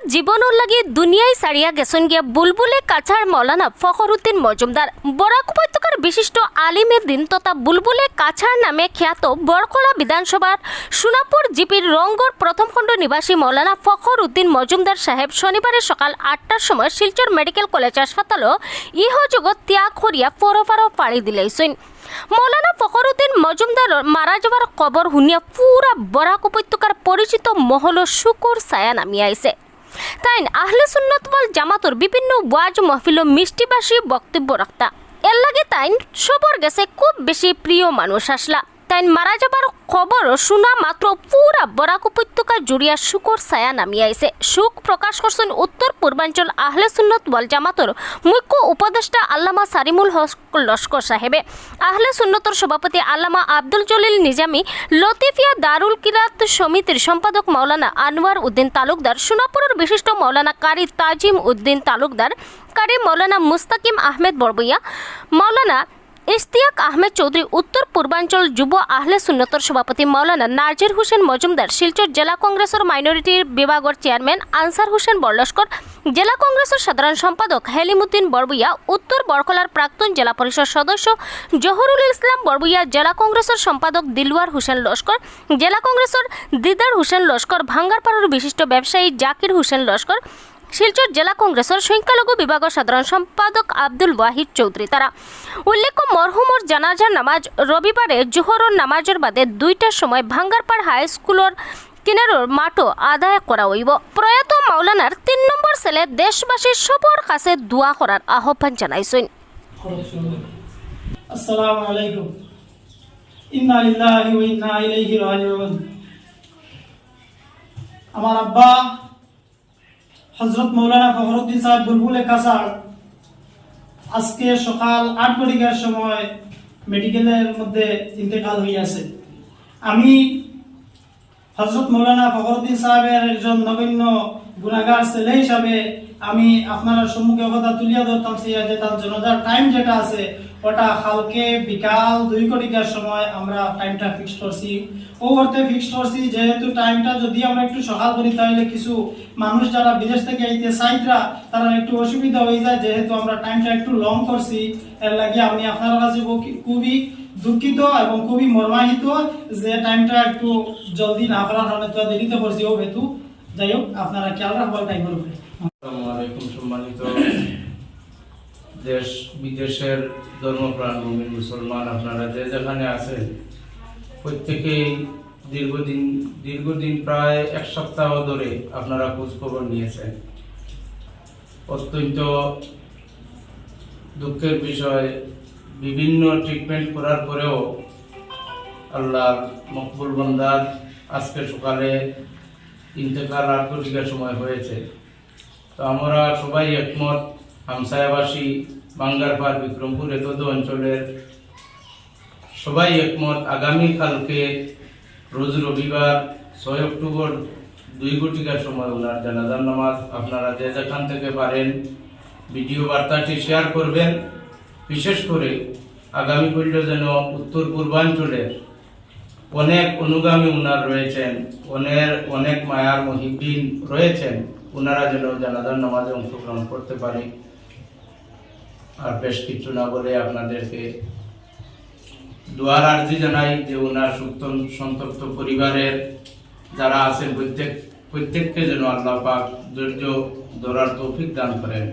জীবনের লাগি দুনিয়ায় সারিয়া গেছেন গিয়া বুলবুলে কাছার মৌলানা ফখরুদ্দিন মজুমদার বরাক উপত্যকার বিশিষ্ট আলিমের দিন তথা বুলবুলে কাছার নামে খ্যাত বরকলা বিধানসভার সোনাপুর জিপির রঙ্গর প্রথম খণ্ড নিবাসী মৌলানা ফখর উদ্দিন মজুমদার সাহেব শনিবারে সকাল আটটার সময় শিলচর মেডিকেল কলেজ হাসপাতালও ইহ জগৎ ত্যাগ করিয়া ফরফারো পাড়ি দিলেইছেন মৌলানা ফখরুদ্দিন মজুমদার মারা যাওয়ার খবর শুনিয়া পুরা বরাক উপত্যকার পরিচিত মহল শুকুর ছায়া নামিয়ে আইছে তাই আহলে সুন্নত বল জামাতর বিভিন্ন ওয়াজ, মহফিল মিষ্টিবাসী বক্তব্য রাখতা এর লাগে তাই সবর গেছে খুব বেশি প্রিয় মানুষ আসলা। তাই মারা যাবার খবর শোনা মাত্র পুরা বরাক উপত্যকা জুড়িয়া শুকর ছায়া নামিয়ে আইছে সুখ প্রকাশ করছেন উত্তর পূর্বাঞ্চল আহলে সুন্নত ওয়াল জামাতর মুখ্য উপদেষ্টা আল্লামা সারিমুল হক লস্কর সাহেবে আহলে সুন্নতর সভাপতি আল্লামা আব্দুল জলিল নিজামী, লতিফিয়া দারুল কিরাত সমিতির সম্পাদক মাওলানা আনোয়ার উদ্দিন তালুকদার সোনাপুরের বিশিষ্ট মাওলানা কারি তাজিম উদ্দিন তালুকদার কারি মাওলানা মুস্তাকিম আহমেদ বড়বইয়া মাওলানা ইশতিয়াক আহমেদ চৌধুরী উত্তর পূর্বাঞ্চল যুব আহলে সুন্নতর সভাপতি মাওলানা নাজির হোসেন মজুমদার, শিলচর জেলা কংগ্রেসের মাইনরিটির বিভাগের চেয়ারম্যান আনসার হোসেন বরলস্কর, জেলা কংগ্রেসের সাধারণ সম্পাদক হেলিমুদ্দিন বরবুইয়া, উত্তর বরকলার প্রাক্তন জেলা পরিষদ সদস্য জহরুল ইসলাম বরবুইয়া, জেলা কংগ্রেসের সম্পাদক দিলওয়ার হোসেন লস্কর, জেলা কংগ্রেসের দিদার হোসেন লস্কর, ভাঙ্গারপাড়ার বিশিষ্ট ব্যবসায়ী জাকির হোসেন লস্কর শিলচর জেলা কংগ্রেসের সংখ্যালঘু বিভাগের সাধারণ সম্পাদক আব্দুল ওয়াহিদ চৌধুরী। তারা উল্লেখ্য মরহুমর জানাজার নামাজ রবিবারে জোহরর নামাজের বাদে দুইটার সময় ভাঙ্গারপাড় হাই স্কুলের কিনারোর মাঠও আদায় করা হইব। প্রয়াত মাওলানার তিন নম্বর ছেলে দেশবাসীর সবর কাছে দোয়া করার আহ্বান জানাইছেন। আমার আব্বা হযরত মাওলানা ফখরুদ্দিন সাহেব বুলবুলে কাসার আজকে সকাল আট ঘটিকার সময় মেডিকেলের মধ্যে ইন্তেকাল হইয়াছে আমি হজরত মৌলানা ফখরুদ্দিন সাহেবের একজন নগণ্য গুণাগার ছেলে হিসাবে আমি আপনার সম্মুখে কথা তুলিয়া ধরতাম যে তার জনজার টাইম যেটা আছে ওটা কালকে বিকাল দুই কোটিকার সময় আমরা টাইমটা ফিক্স করছি। ও করতে ফিক্স করছি, যেহেতু টাইমটা যদি আমরা একটু সকাল করি, তাহলে কিছু মানুষ যারা বিদেশ থেকে আইতে সাইডরা তারা একটু অসুবিধা হয়ে যায়। যেহেতু আমরা টাইমটা একটু লং করছি, এর লাগে আমি আপনার কাছে খুবই দুঃখিত এবং খুবই মর্মাহিত যে টাইমটা একটু জলদি না করার কারণে তো দেরিতে করছি ও হেতু যাই হোক, আপনারা খেয়াল রাখবার টাইমের উপরে। সম্মানিত দেশ বিদেশের ধর্মপ্রাণ মুসলমান আপনারা যে যেখানে আছেন, প্রত্যেকেই দীর্ঘদিন দীর্ঘদিন প্রায় এক সপ্তাহ ধরে আপনারা খোঁজখবর নিয়েছেন। অত্যন্ত দুঃখের বিষয়, বিভিন্ন ট্রিটমেন্ট করার পরেও আল্লাহ মকবুল বন্দার আজকে সকালে ইন্তেকাল আট সময় হয়েছে। তো আমরা সবাই একমত হামসায়াবাসী বাঙ্গারপাড় বিক্রমপুর এতদ অঞ্চলের সবাই একমত আগামীকালকে রোজ রবিবার ছয় অক্টোবর দুই ঘটিকার সময় ওনার জানাজার নামাজ। আপনারা যে যেখান থেকে পারেন ভিডিও বার্তাটি শেয়ার করবেন। বিশেষ করে আগামী পর্য যেন উত্তর পূর্বাঞ্চলের অনেক অনুগামী উনার রয়েছেন অনেক অনেক মায়ার মহিবিন রয়েছেন ওনারা যেন জানাজার নামাজে অংশগ্রহণ করতে পারে। আর বেশ কিছু না বলে আপনাদেরকে দোয়ার আর্জি জানাই যে ওনার সুক্ত সন্তপ্ত পরিবারের যারা আছেন প্রত্যেক প্রত্যেককে যেন আল্লাহ পাক ধৈর্য ধরার তৌফিক দান করেন।